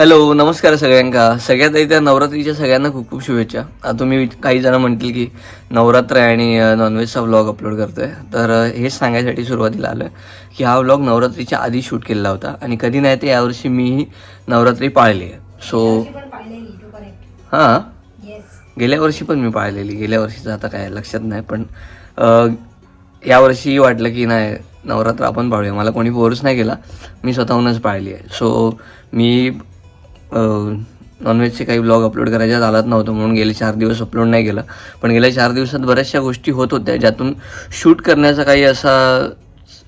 Hello नमस्कार सगळ्यांका. सगळ्यात आधी त्या नवरात्रीच्या सगळ्यांना खूप खूप शुभेच्छा. आता तुम्ही काही जण म्हणतील की नवरात्र आणि नॉनव्हेजचा व्लॉग अपलोड करतोय. तर हेच सांगायसाठी सुरुवातीला आलं की हा व्लॉग नवरात्रीच्या आधी शूट केलेला होता आणि कधी नाही ते यावर्षी मीही नवरात्री पाळली आहे. सो हां? गेल्या वर्षी पण मी पाळलेली. गेल्या वर्षीचं आता काय लक्षात नाही पण यावर्षी वाटलं की नाही नवरात्र आपण पाळूया. मला कोणी फोर्स नाही केला. मी स्वतःहूनच पाळली आहे. सो मी नॉनव्हेजचे काही ब्लॉग अपलोड करायच्या झालाच नव्हतं म्हणून गेले चार दिवस अपलोड नाही केलं. पण गेल्या चार दिवसात बऱ्याचशा गोष्टी होत होत्या ज्यातून शूट करण्याचा काही असा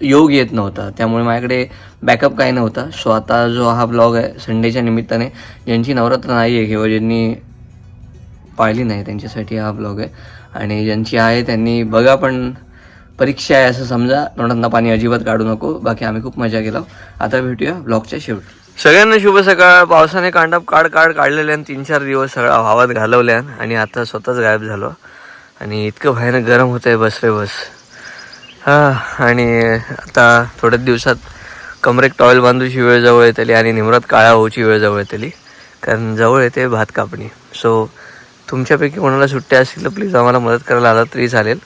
योग येत नव्हता. त्यामुळे माझ्याकडे बॅकअप काही नव्हता. सो आता जो हा ब्लॉग आहे संडेच्या निमित्ताने ज्यांची नवरात्र नाही आहे किंवा ज्यांनी पाळली नाही त्यांच्यासाठी हा ब्लॉग आहे. आणि ज्यांची आहे त्यांनी बघा पण परीक्षा आहे असं समजा. तोंडांना पाणी अजिबात काढू नको. बाकी आम्ही खूप मजा केलो. आता भेटूया ब्लॉगच्या शेवटी. सगळ्यांना शुभ सकाळ. पावसाने कांडप काढ काढ काढलेल्या तीन चार दिवस सगळा भावात घालवल्या आणि आता स्वतःच गायब झालो. आणि इतकं भयानक गरम होत आहे बस रे बस. हां आणि आता थोड्याच दिवसात कमरेक टॉयल बांधूची वेळ जवळ येतली आणि निमरात काळा होऊची वेळ जवळ येतली. कारण जवळ येते भात कापणी. सो तुमच्यापैकी कोणाला सुट्ट्या असतील तर प्लीज आम्हाला मदत करायला आला तरी चालेल.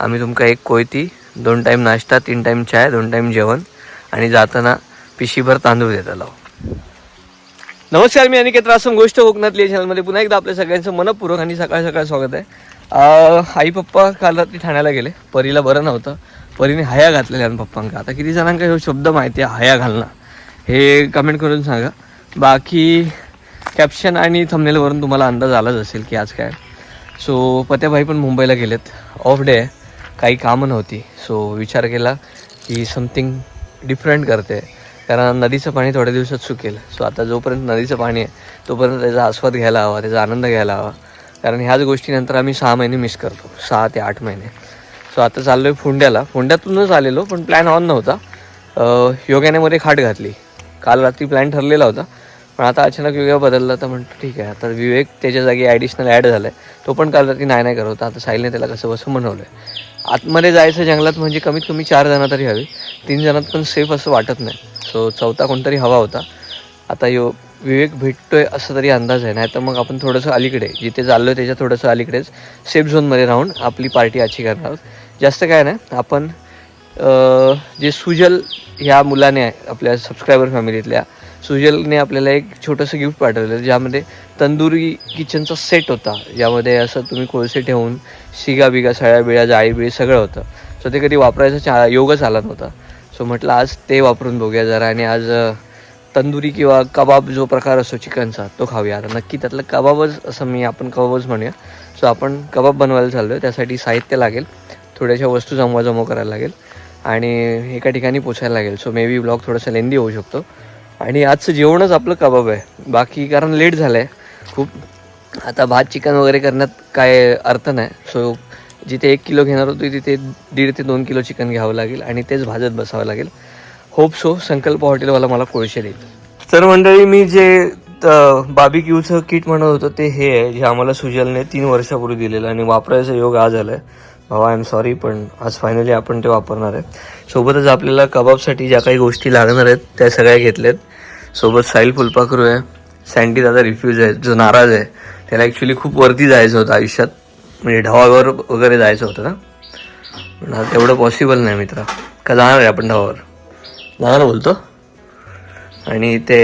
आम्ही तुमका एक कोयती दोन टाईम नाश्ता तीन टाईम चाय दोन टाईम जेवण आणि जाताना पिशीभर तांदूळ देत आलो. नमस्कार मी अनिकेत रासम गोष्ट कोकणातली चॅनलमध्ये पुन्हा एकदा आपल्या सगळ्यांचं मनपूर्वक आणि सकाळ सकाळ स्वागत आहे. आई पप्पा काल रात्री ठाण्याला गेले. परीला बरं नव्हतं. परीने हया घातलेल्या आणि पप्पांका आता किती जणांका हे शब्द माहिती आहे हया घालणं. हे कमेंट करून सांगा. बाकी कॅप्शन आणि थंबनेलवरून तुम्हाला अंदाज आलाच असेल की आज काय. सो पत्याभाई पण मुंबईला गेलेत. ऑफ डे आहे. काही कामं नव्हती. सो विचार केला की समथिंग डिफरंट करते. कारण नदीचं पाणी थोड्या दिवसात सुकेल. सो आता जोपर्यंत नदीचं पाणी आहे तोपर्यंत त्याचा आस्वाद घ्यायला हवा त्याचा आनंद घ्यायला हवा. कारण ह्याच गोष्टीनंतर आम्ही सहा महिने मिस करतो. सहा ते आठ महिने. सो आता चाललो आहे फोंड्याला. फोंड्यातूनच आलेलो पण प्लॅन ऑन नव्हता. योग्यानेमध्ये खाट घातली. काल रात्री प्लॅन ठरलेला होता. पण आता अचानक विवेक बदलला तर म्हणतो ठीक आहे आता विवेक त्याच्या जागी ॲडिशनल ॲड झाला आहे तो पण काल रात्री नाही नाही करत होता. आता साहिलने त्याला कसं बसं म्हणवलं आहे आतमध्ये जायचं जंगलात म्हणजे कमीत कमी चार जणं तरी हवी. तीन जणात पण सेफ असं वाटत नाही. सो चौथा कोणतरी हवा होता. आता यो विवेक भेटतोय असं तरी अंदाज आहे. नाही तर मग आपण थोडंसं अलीकडे जिथे चाललो आहे त्याच्या थोडंसं अलीकडेच सेफ झोनमध्ये राहून आपली पार्टी आजची करणार आहोत. जास्त काय नाही. आपण जे सुजल ह्या मुलाने आहे आपल्या सबस्क्रायबर फॅमिलीतल्या सुजलने आपल्याला एक छोटंसं गिफ्ट पाठवलेलं ज्यामध्ये तंदुरी किचनचा सेट होता. ज्यामध्ये असं तुम्ही कोळसे ठेवून शिगा बिगा सळ्या बिळ्या जाळी बिळी सगळं होतं. सो ते कधी वापरायचा चा योगच आला नव्हता. सो म्हटलं आज ते वापरून बघूया जरा आणि आज तंदुरी किंवा कबाब जो प्रकार असतो चिकनचा तो खाऊया. आता नक्की त्यातलं कबाबच असं मी आपण कबाबच म्हणूया. सो आपण कबाब बनवायला चाललो आहे त्यासाठी साहित्य लागेल. थोड्याशा वस्तू जमवा जमा करायला लागेल. आणि एका ठिकाणी पोचायला लागेल. सो मे बी ब्लॉग थोडासा लेंदी होऊ शकतो. आणि आजचं जेवणच आपलं कबाब आहे. बाकी कारण लेट झालं आहे खूप आता भात चिकन वगैरे करण्यात काय अर्थ नाही. सो जिथे एक किलो घेणार होतो तिथे दीड ते दोन किलो चिकन घ्यावं लागेल आणि तेच भाजत बसावं लागेल. होप सो संकल्प हॉटेलवाला मला कोळशे देईल. तर मंडळी मी जे बाबी क्यूचं किट म्हणत होतो ते हे आहे जे आम्हाला सुजलने तीन वर्षापूर्वी दिलेलं आणि वापरायचा योग आज आला आहे भावा आय एम सॉरी पण आज फायनली आपण ते वापरणार आहे सोबतच आपल्याला कबाबसाठी ज्या काही गोष्टी लागणार आहेत त्या सगळ्या घेतल्यात. सोबत साईल फुलपाखरू आहे सँडी दादा रिफ्यूज आहे जो नाराज आहे त्याला ॲक्च्युली खूप वरती जायचं होतं आयुष्यात. म्हणजे ढवावर वगैरे जायचं होतं ना. पण आता तेवढं पॉसिबल नाही मित्रा. का जाणार आहे आपण ढवावर? जाणार बोलतो. आणि ते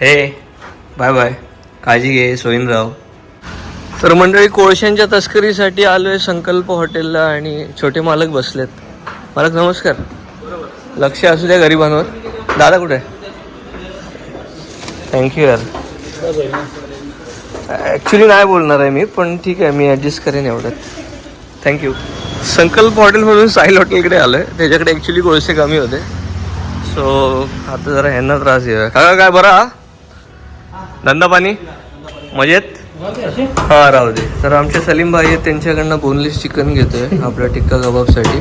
हे बाय बाय काळजी घे सोईनराव तर मंडळी कोळशांच्या तस्करीसाठी आलोय संकल्प हॉटेलला आणि छोटे मालक बसलेत. मालक नमस्कार. लक्ष असू द्या गरिबांवर. दादा कुठे थँक्यू यार. ॲक्च्युली नाही बोलणार आहे मी पण ठीक आहे मी ॲडजस्ट करेन एवढ्यात थँक्यू संकल्प हॉटेल म्हणून साहिल हॉटेलकडे आलो आहे त्याच्याकडे ॲक्च्युली कोळसे कमी होते. सो आता जरा ह्यांना त्रास येऊ काका काय बरा धंदा पाणी? मजेत? हा राहू दे. तर आमचे सलीम भाई आहेत त्यांच्याकडनं बोनलेस चिकन घेतोय आपल्या टिक्का कबाबसाठी.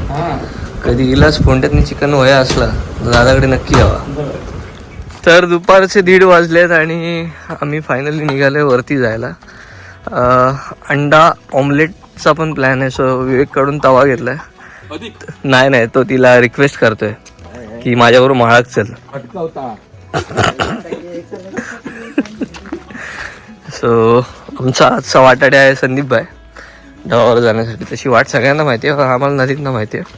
कधी इलाच फोंड्यातनी चिकन वया असला तर दादाकडे नक्की यावा. तर दुपारचे दीड वाजलेत आणि आम्ही फायनली निघालोय वरती जायला. अंडा ऑमलेटचा पण प्लॅन आहे सो विवेककडून तवा घेतलाय. नाही नाही तो तिला रिक्वेस्ट करतोय की माझ्याबरोबर महाग चल. सो आमचा आजचा वाटाडे आहे संदीप भाई. गावावर जाण्यासाठी तशी वाट सगळ्यांना माहिती आहे आम्हाला नदीतनं माहिती आहे.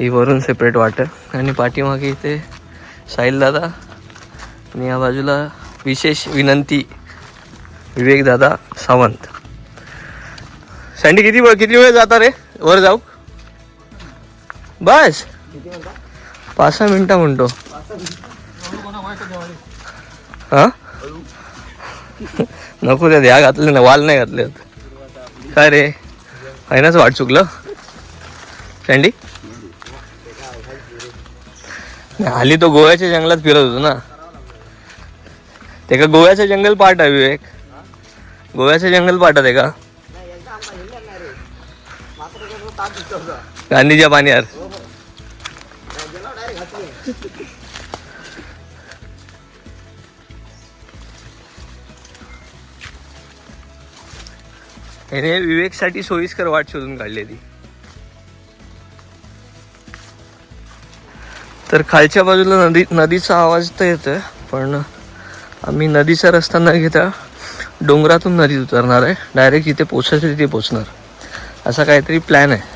ही वरून सेपरेट वाट आहे. आणि पाठीमागे इथे साहिल दादा. आणि या बाजूला विशेष विनंती विवेक दादा सावंत. सँडी किती वेळ किती वेळ जाता रे? वर जाऊ. बस. पाच सहा मिनटं म्हणतो. हां? नको त्यात ह्या घातले ना वाल नाही घातले काय रे? आहेनाच वाट चुकलं. सँडी नाही, हल्ली तो गोव्याच्या जंगलात फिरत होतो ना. ते का गोव्याचं जंगल पाठ आहे विवेक. गोव्याचं जंगल पाठ आहे का? गांधीच्या पाण्यावर. याने विवेकसाठी सोयीस्कर वाट शोधून काढलेली. तर खालच्या बाजूला नदी नदीचा आवाज तर येतोय पण आम्ही नदीचा रस्ता न घेता डोंगरातून नदीत उतरणार आहे. डायरेक्ट इथे पोचायचं तिथे पोचणार असा काहीतरी प्लॅन आहे.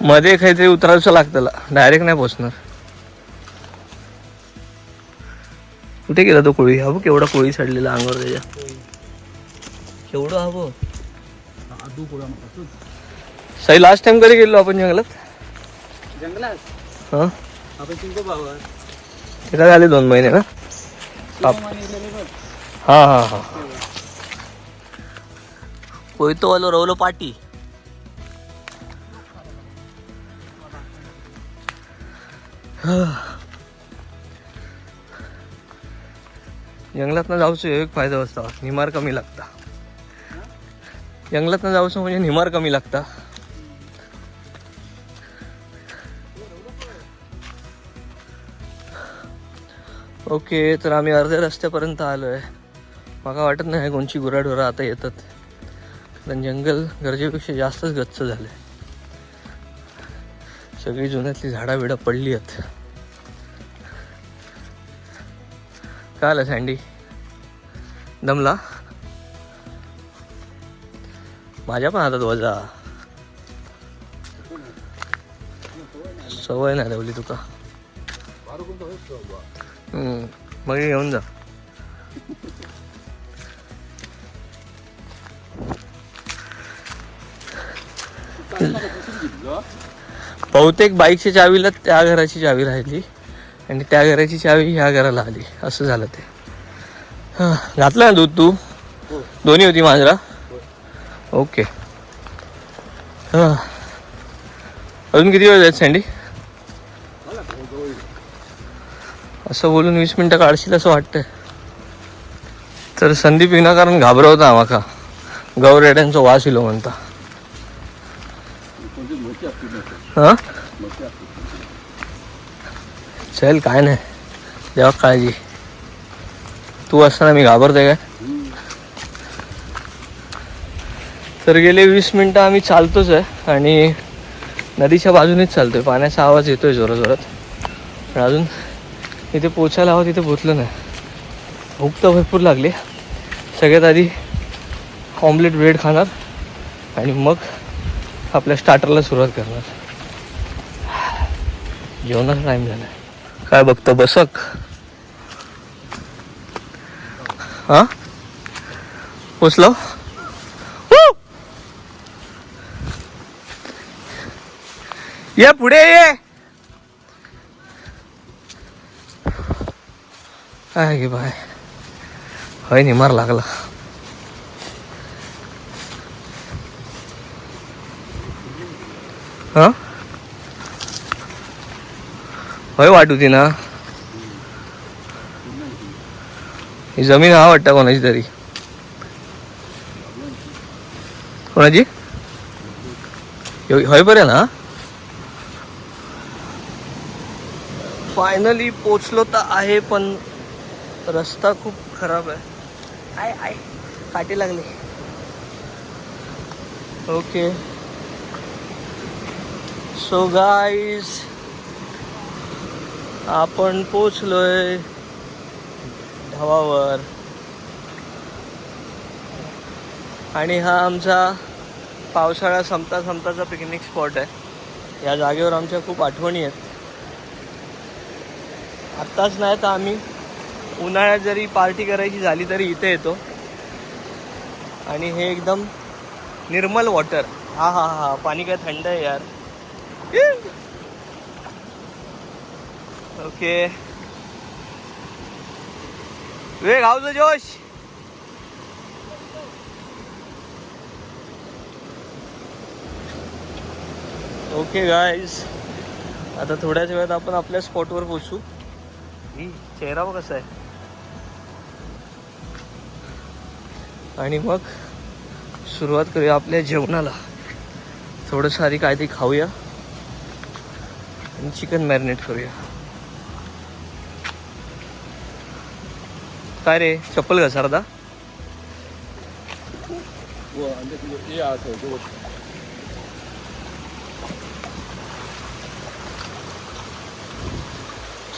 मध्ये काहीतरी उतरायचं लागतं डायरेक्ट नाही पोचणार कुठे गेला तो कोळी? हा बघ केवढा कोळी सडलेला अंगावर त्याच्या. केवढं हा बघ साई लास्ट टाइम कधी गेलो आपण जंगलात? जंगलात? हा. आपण चिंको काय झाले दोन महिने ना? हा हा हा. कोयतो वालो रवलो पाटी. जंगलातनं जाऊचं एक फायदा असता निमार कमी लागता. जंगलात जाऊस म्हणजे निमार कमी लागता. ओके तर आम्ही अर्ध्या रस्त्यापर्यंत आलो आहे मला वाटत नाही कोणची गुराढोरं आता येतात. कारण जंगल गरजेपेक्षा जास्तच गच्च झालं आहे सगळी जुन्यातली झाडाबिडा पडली आहेत. काय आलं सँडी दमला? माझ्या पण हातात वजा. सवय नाही लावली तुका. मग हे घेऊन जा. बहुतेक बाईकच्या चावीला त्या घराची चावी राहिली आणि त्या घराची चावी ह्या घराला आली. असं झालं ते. हा, घातलं ना दूध तू? दोन्ही होती मांजरा? ओके. हां. अजून किती वेळ जायचं सँडी असं बोलून वीस मिनटं काढशील असं वाटतंय. तर संदीप विनाकारण घाबरवता आम्हाला. गौरेड्यांचा वास इलो म्हणता. हां? चल काय नाही. देवा काळजी. तू असताना मी घाबरते काय? तर गेले वीस मिनटं आम्ही चालतोच आहे आणि नदीच्या बाजूनेच आहे पाण्याचा आवाज येतोय जोरात जोरात पण अजून इथे पोचायला हवं तिथे पोचलं नाही. भूक तर भरपूर लागली. सगळ्यात आधी ऑमलेट ब्रेड खाणार आणि मग आपल्या स्टार्टरला सुरुवात करणार. जेवणाचा टाईम झाला काय बघतं बसक? हां? पोचलो? ये पुढे ये. काय गे बाय. हय निमार लागला. हा? हय वाटू ती ना. ही जमीन हा वाटतं कोणाची तरी. कोणाची? हय बरे ना? फायनली पोचलो तर आहे पण रस्ता खूप खराब आहे. आय आय. काटे लागले. ओके सो गाईज आपण पोचलोय ढवावर आणि हा आमचा पावसाळा संपता संपताचा पिकनिक स्पॉट आहे. या जागेवर आमच्या खूप आठवणी आहेत. आत्ताच नाही तर आम्ही उन्हाळ्यात जरी पार्टी करायची झाली तरी इथे येतो. आणि हे एकदम निर्मल वॉटर. हा हा हा पाणी काय थंड आहे यार. ओके. वे गावचं जोश. ओके गाईज आता थोड्याच वेळात आपण आपल्या स्पॉटवर पोचू ही चेहरा व कसा आहे. आणि मग सुरुवात करूया आपल्या जेवणाला. थोडं सारी काय ते खाऊया. आणि चिकन मॅरिनेट करूया. काय रे चप्पल घसारदा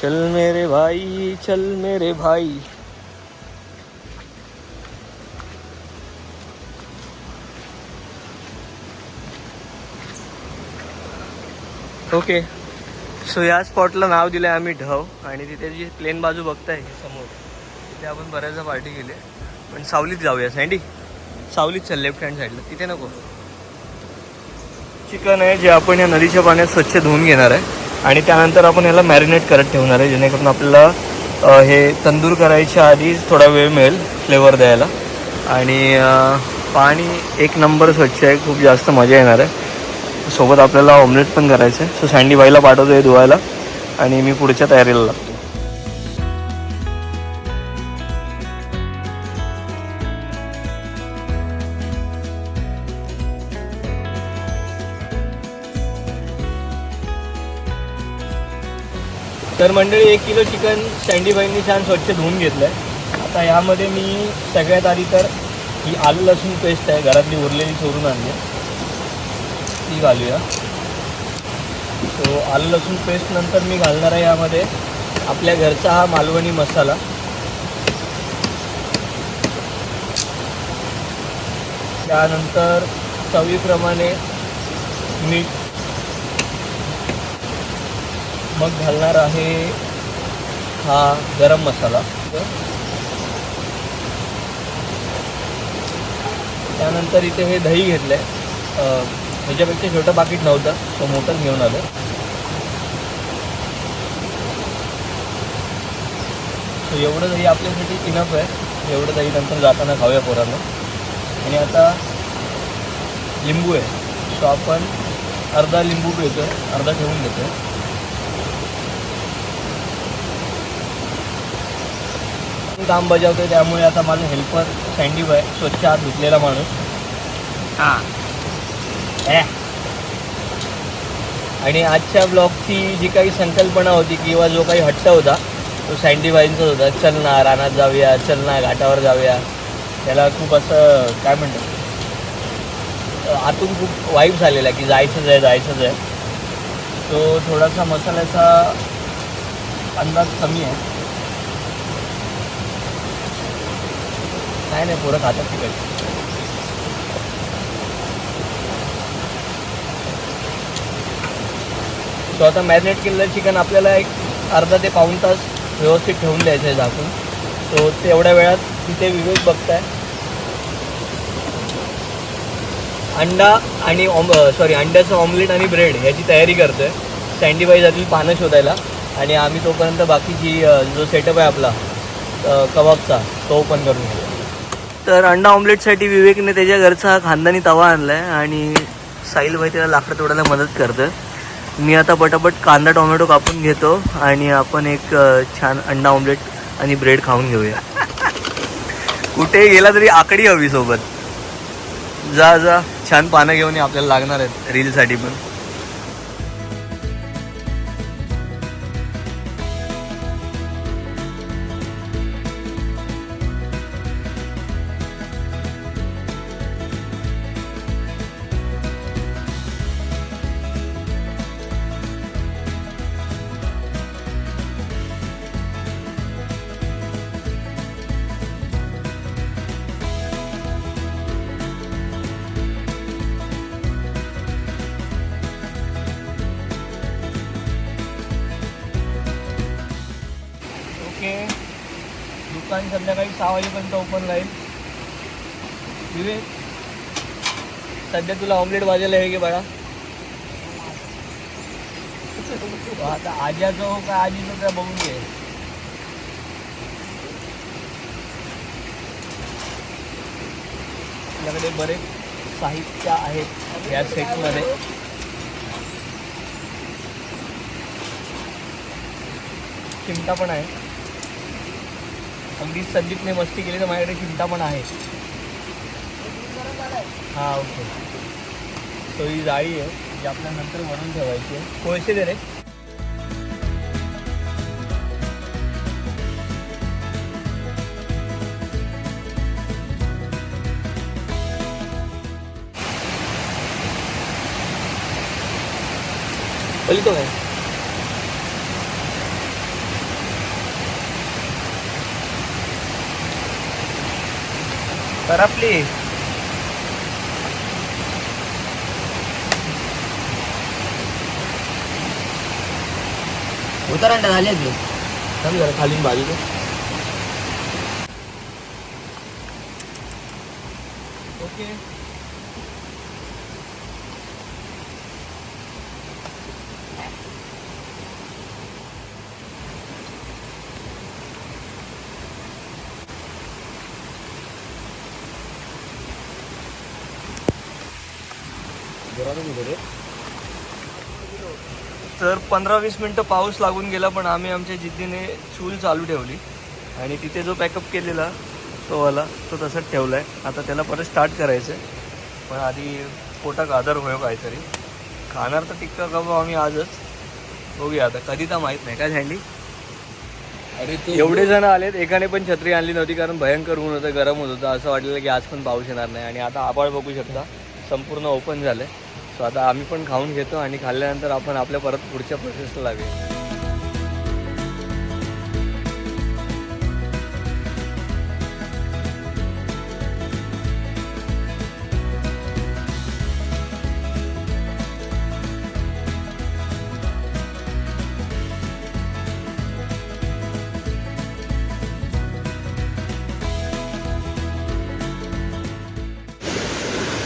चल मेरे भाई चल मेरे भाई। ओके सो या स्पॉटला नाव दिलं आहे आम्ही ढव आणि तिथे जी प्लेन बाजू बघताय समोर तिथे आपण बऱ्याचदा पार्टी केली. आहे. पण सावलीत जाऊया सँडी सावलीत चल लेफ्ट हँड साईडला तिथे नको. चिकन आहे जे आपण या नदीच्या पाण्यात स्वच्छ धुवून घेणार आहे. आणि त्यानंतर आपण याला मॅरिनेट करत ठेवणार आहे जेणेकरून आपल्याला हे तंदूर करायच्या आधी थोडा वेळ मिळेल फ्लेवर द्यायला. आणि पाणी एक नंबर स्वच्छ आहे खूप जास्त मजा येणार आहे. सोबत आपल्याला ऑमलेट पण करायचं आहे. सो सँडी बाईला आहे धुवायला. आणि मी पुढच्या तयारीला लागतो. तर मंडळी एक किलो चिकन सँडीबाईंनी छान स्वच्छ धुवून घेतलं आहे आता यामध्ये मी सगळ्यात आधी तर ही आलू लसूण पेस्ट आहे घरातली उरलेली सोडून आणली. ती घालूया. सो आलू लसूण पेस्ट नंतर मी घालणार आहे यामध्ये आपल्या घरचा हा मालवणी मसाला. त्यानंतर चवीप्रमाणे मीठ मग घालणार आहे हा गरम मसाला. त्यानंतर इथे हे दही घेतलं आहे ह्याच्यापेक्षा छोटं पाकिट नव्हतं तो मोठंच घेऊन आलो सो एवढं दही आपल्यासाठी इनफ आहे. एवढं दही नंतर जाताना खाऊया पोरांना. आणि आता लिंबू आहे. सो आपण अर्धा लिंबू पिळतो अर्धा ठेवून देतो काम बजावतोय त्यामुळे आता माझा हेल्पर सँडी बाय स्वच्छ हात धुतलेला माणूस. हा. आणि आजच्या ब्लॉगची जी काही संकल्पना होती किंवा जो काही हट्ट होता तो सँडी बाईंचाच होता. चल ना रानात जाऊया चल ना घाटावर जाऊया. त्याला खूप असं काय म्हणतात? अ, आतून खूप वाईब झालेला की जायचंच आहे जायचंच आहे. तो थोडासा मसाल्याचा अंदाज कमी आहे. काय नाही पोरं खातात तिकडे. सो आता मॅरिनेट केलेलं चिकन आपल्याला एक अर्धा ते पाऊण तास व्यवस्थित ठेवून द्यायचं आहे झाकून. सो तेवढ्या वेळात तिथे विवेक बघताय. अंडा आणि ऑम सॉरी अंड्याचं ऑमलेट आणि ब्रेड ह्याची तयारी करतोय. सँडीबाई जातील पानं शोधायला. आणि आम्ही तोपर्यंत बाकीची जो सेटअप आहे आपला कबाबचा तो ओपन करून घेऊ. तर अंडा ऑमलेटसाठी विवेकने त्याच्या घरचा हा खानदानी तवा आणला आहे आणि साहिलबाई त्याला लाकडं तोडायला मदत करतं मी आता पटापट कांदा टोमॅटो कापून घेतो आणि आपण एक छान अंडा ऑमलेट आणि ब्रेड खाऊन घेऊया. कुठेही गेला तरी आकडी हवी सोबत. जा जा. छान पानं घेऊन आपल्याला लागणार आहेत रीलसाठी पण. सहा वाजेपर्यंत ओपन राहील विवेक सध्या तुला ऑमलेट वाजायला हे की बाळा? आता आज्याचं हो का आजीचं त्या बघून घे. आपल्याकडे बरेच साहित्य आहेत या सेटमध्ये चिमटा पण आहे. अगदी संदीपने मस्ती केली तर माझ्याकडे चिंता पण आहे. हा ओके. तो ही जाळी आहे जी आपल्या नंतर बनवून ठेवायची आहे. कोळसे दे रे. पली तो है करा प्लीज उतरंड झाले ते थांब जरा खाली बाजू ओके तर पंधरा वीस मिनटं पाऊस लागून गेला पण आम्ही आमच्या जिद्दीने चूल चालू ठेवली. आणि तिथे जो पॅकअप केलेला तो वाला तो तसंच ठेवला आहे आता त्याला परत स्टार्ट करायचं आहे पण आधी पोटाक आधार होयो काहीतरी. खाणार तर टिक्का कबाब आम्ही आजच. बघूया आता कधी तर माहीत नाही. काय झाली अरे तू एवढे जण आलेत एकाने पण छत्री आणली नव्हती कारण भयंकर ऊन होतं गरम होत होतं. असं वाटलेलं की आज पण पाऊस येणार नाही. आणि आता आबाळ बघू शकता. संपूर्ण ओपन झालंय. सो आता आम्ही पण खाऊन घेतो आणि खाल्ल्यानंतर आपण आपल्या परत पुढच्या प्रोसेसला लागेल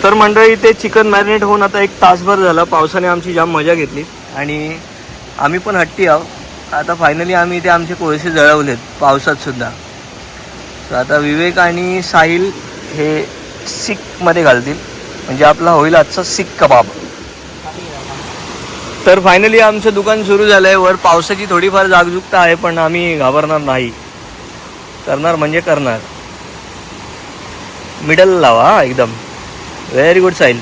तर मंडळी ते चिकन मॅरिनेट होऊन आता एक तासभर झाला. पावसाने आमची जाम मजा घेतली. आणि आम्ही पण हट्टी आहोत. आता फायनली आम्ही इथे आमचे कोळसे जळवलेत पावसात सुद्धा. तर आता विवेक आणि साहिल हे सिकमध्ये घालतील. म्हणजे आपला होईल आजचा सिक कबाब. तर फायनली आमचं दुकान सुरू झालं आहे वर पावसाची थोडीफार जागरूकता आहे पण आम्ही घाबरणार नाही. करणार म्हणजे करणार. मिडल लावा एकदम. व्हेरी गुड साईल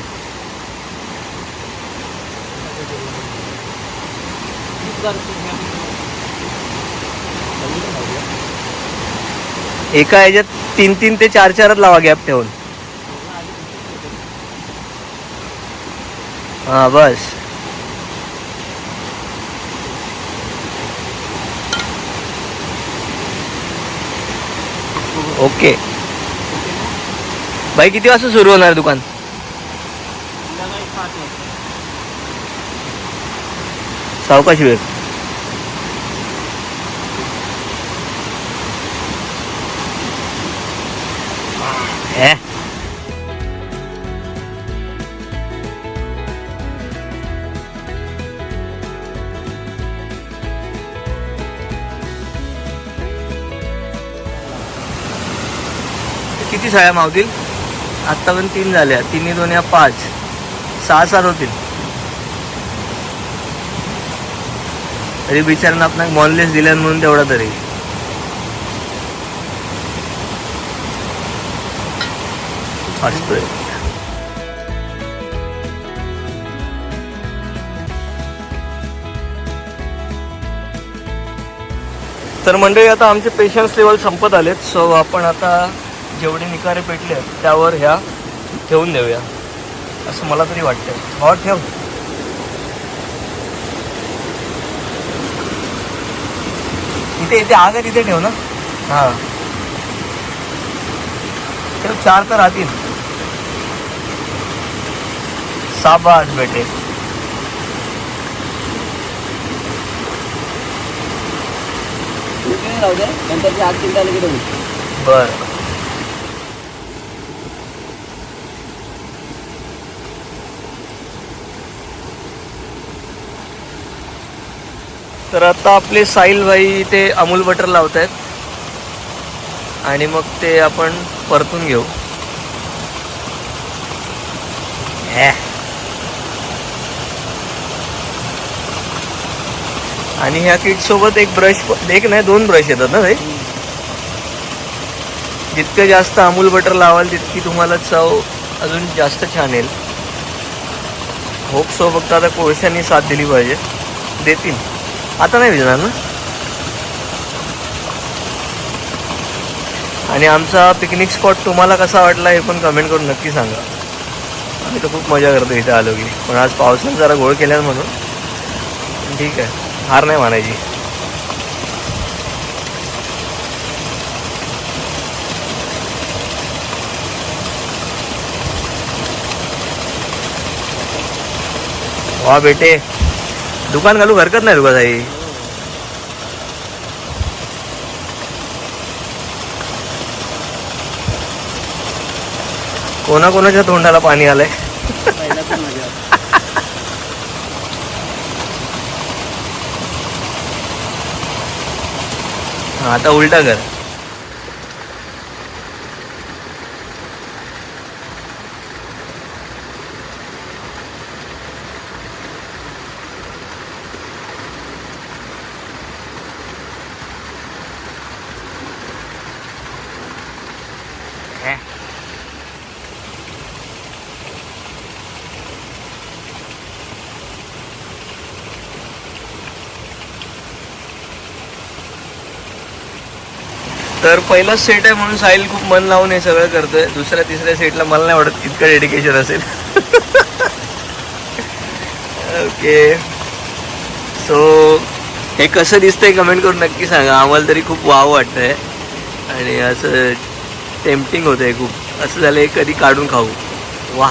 एका ह्याच्यात तीन तीन ते चार चारच लावा गॅप ठेवून. हा बस. ओके बाई किती वाजता सुरू होणार दुकान? सावकाश वेळ. हे. किती साड्या मावतील? आत्तापर्यंत तीन झाल्या. तिन्ही दोन या पाच. सहा सात होतील. तरी बिचारांना आपण मॉनलेस दिल्या म्हणून तेवढा तरी. असतोय. तर मंडळी आता आमचे पेशन्स लेवल संपत आलेत सो आपण आता जेवढे निकारे पेटले आहेत त्यावर ह्या ठेवून देऊया. असं मला तरी वाटतं हो ठेव. इथे इथे आग तिथे ठेव ना. हा. ठेव चार तर राहतील. साबास बेटे. राहू दे नंतर ते आग चिंता आली की बघू. बर. तर आता आपले साहिल भाई ते अमूल बटर लावत आहेत आणि मग ते आपण परतून घेऊ. आणि ह्या किट सोबत एक ब्रश एक नाही दोन ब्रश येतात ना भाई? जितकं जास्त अमूल बटर लावाल तितकी तुम्हाला चव अजून जास्त छान येईल. होप सो फक्त आता कोळशाने साथ दिली पाहिजे. देतील आता नाही भिजणार ना? आणि आमचा पिकनिक स्पॉट तुम्हाला कसा वाटला हे पण कमेंट करून नक्की सांगा. आम्ही तर खूप मजा करतो इथे आलो की. पण आज पावसाने जरा गोळ केल्यानं म्हणून. ठीक आहे. हार नाही मानायची. वा बेटे. दुकान घालू हरकत नाही तुका ताई कोणाकोणाच्या तोंडाला पाणी आलंय? हा, आता उलटा कर. तर पहिलाच सेट आहे म्हणून साहिल खूप मन लावून हे सगळं करतोय. दुसऱ्या तिसऱ्या सेटला मला नाही वाटत इतकं डेडिकेशन असेल. ओके सो हे कसं दिसतंय कमेंट करून नक्की सांगा. आम्हाला तरी खूप वाव वाटतंय. आणि असं टेम्पटिंग होतंय खूप. असं झालं हे कधी काढून खाऊ. वा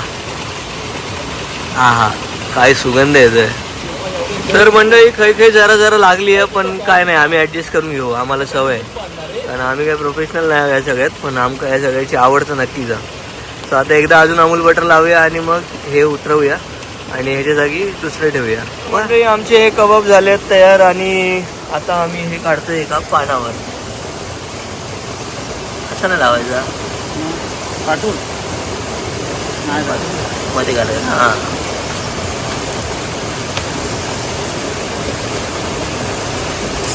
हा हा. काय सुगंध आहे तर. मंडळी खै खै जरा जरा लागली आहे पण काय नाही. आम्ही ॲडजस्ट करून घेऊ. आम्हाला सवय आहे. कारण आम्ही काय प्रोफेशनल नाही या सगळ्यात पण आमका या सगळ्याची आवडतं नक्कीच आहे सो आता एकदा अजून अमूल बटर लावूया आणि मग हे उतरवूया आणि ह्याच्या जागी दुसरं ठेवूया. मंडळी आमचे हे कबाब झालेत तयार आणि आता आम्ही हे काढतोय एका पानावर. असं नाही लावायचा? पाठवून नाही पाठवून मध्ये घालायचं. हां.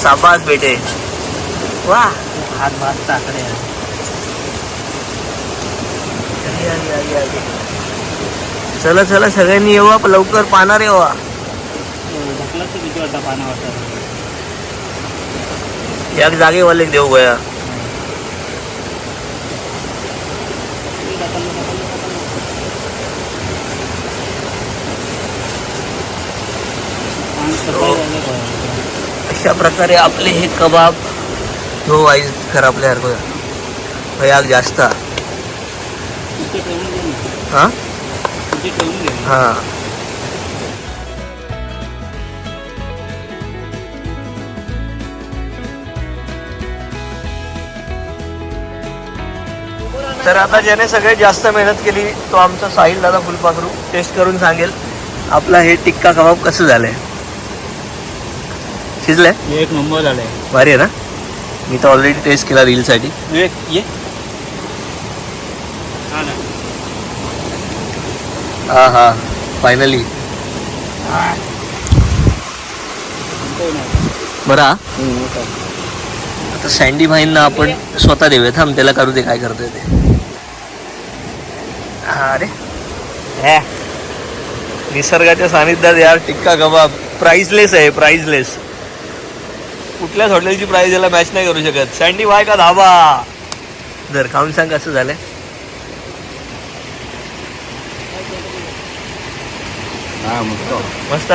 साबास बेटे. वा. हात भात आली. चला चला सगळ्यांनी येऊ आप लवकर पाणार येवा ढकलत तर किती वाटतं? पाण्यावर एक जागेवाले देऊ गया. अशा प्रकारे आपले हे कबाब हो वाईज खराबल्यासारखं भयाग जास्त. हा? हा. तर आता ज्याने सगळ्यात जास्त मेहनत केली तो आमचा साहिल दादा फुलपाखरू टेस्ट करून सांगेल. आपला हे टिक्का कबाब कसं झालंय? शिजलंय? एक नंबर झालाय. भारी आहे ना? मी तर ऑलरेडी टेस्ट केला रीलसाठी एक ये हा हा हा. फायनली बरं? आता सँडी भाईंना आपण स्वतः देऊया. थांब त्याला करू दे काय करतोय ते. हा अरे. हे. निसर्गाच्या सानिध्यात यार टिक्का कबाब. प्राइसलेस आहे प्राइसलेस कुठल्याच हॉटेलची प्राइस याला मॅच नाही करू शकत. सँडी भाई का धाबा जर खाऊन सांग कसं झालंय. हा मस्त.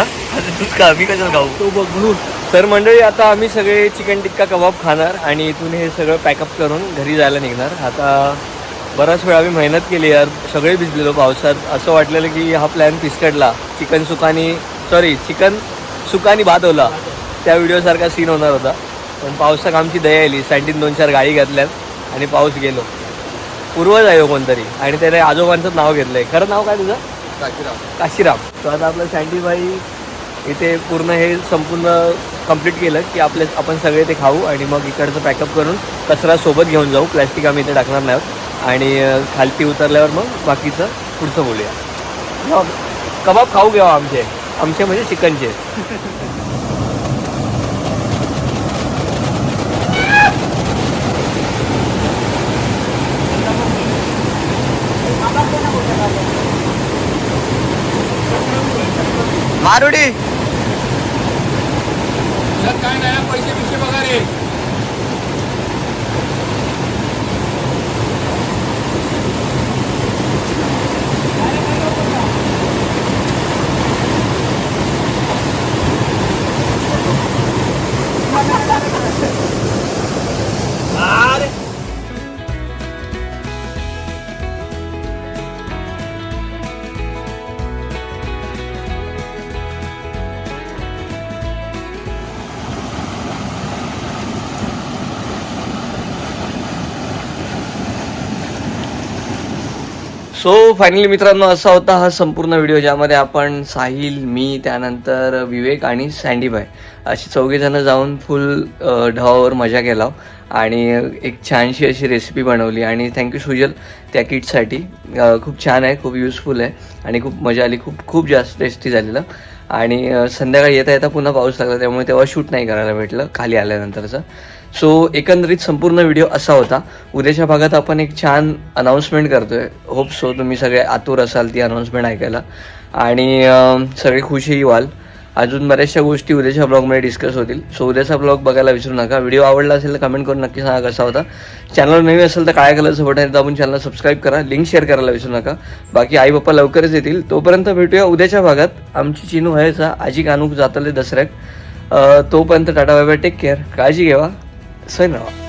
तूच का मी कशाला खाऊ? तो बघ म्हणून. तर मंडळी आता आम्ही सगळे चिकन टिक्का कबाब खाणार आणि इथून हे सगळं पॅकअप करून घरी जायला निघणार. आता बराच वेळ आम्ही मेहनत केली यार. सगळे भिजलेलो पावसात. असं वाटलेलं की हा प्लॅन पिसकडला चिकन सुकानी सॉरी चिकन सुकानी भात होला त्या व्हिडिओसारखा सीन होणार होता. पण पावसाक आमची दया आली. सँडीन दोन चार गाडी घातल्यात आणि पाऊस गेलो. पूर्वज आहे हो कोणतरी. आणि त्याने आजोबांचं नाव घेतलंय. खरं नाव काय तुझं? काशीराम. तो आता आपलं सँडी भाई इथे पूर्ण हे संपूर्ण कंप्लीट केलं की आपले आपण सगळे ते खाऊ आणि मग इकडचं पॅकअप करून कचरा सोबत घेऊन जाऊ. प्लॅस्टिक आम्ही इथे टाकणार नाही आहोत. आणि खालती उतरल्यावर मग बाकीचं पुढचं बोलूया. कबाब खाऊ घ्यावा आमचे? आमचे म्हणजे चिकनचे. मारुडी. काय नाही पैसे बिशे बघा सो फायनली मित्रांनो असा होता हा संपूर्ण व्हिडिओ ज्यामध्ये आपण साहिल मी त्यानंतर विवेक आणि सँडीबाई अशी चौघेजणं जाऊन फुल ढवावर मजा केला आणि एक छानशी अशी रेसिपी बनवली. आणि थँक्यू सुजल त्या किटसाठी खूप छान आहे खूप युजफुल आहे आणि खूप मजा आली खूप खूप जास्त टेस्टी झालेलं. आणि संध्याकाळी येता येता पुन्हा पाऊस लागला त्यामुळे तेव्हा शूट नाही करायला भेटलं खाली आल्यानंतरचं. सो एकंदरीत संपूर्ण व्हिडिओ असा होता. उद्याच्या भागात आपण एक छान अनाऊन्समेंट करतोय. होप सो तुम्ही सगळे आतुर असाल ती अनाऊन्समेंट ऐकायला. आणि सगळे खुशही व्हाल. अजून बऱ्याचशा गोष्टी उद्याच्या ब्लॉगमध्ये डिस्कस होतील. सो उद्याचा ब्लॉग बघायला विसरू नका. व्हिडिओ आवडला असेल तर कमेंट करून नक्की सांगा कसा होता. चॅनल नवीन असेल तर काय कलरचं बटन दाबून चॅनल सबस्क्राईब करा. लिंक शेअर करायला विसरू नका. बाकी आई बाप्पा लवकरच येतील. तोपर्यंत भेटूया उद्याच्या भागात. आमची चिनू व्हायचा आजी कानूक जातले दसऱ्याक तोपर्यंत tata bye bye. Take care काळजी घेवा सैन राहा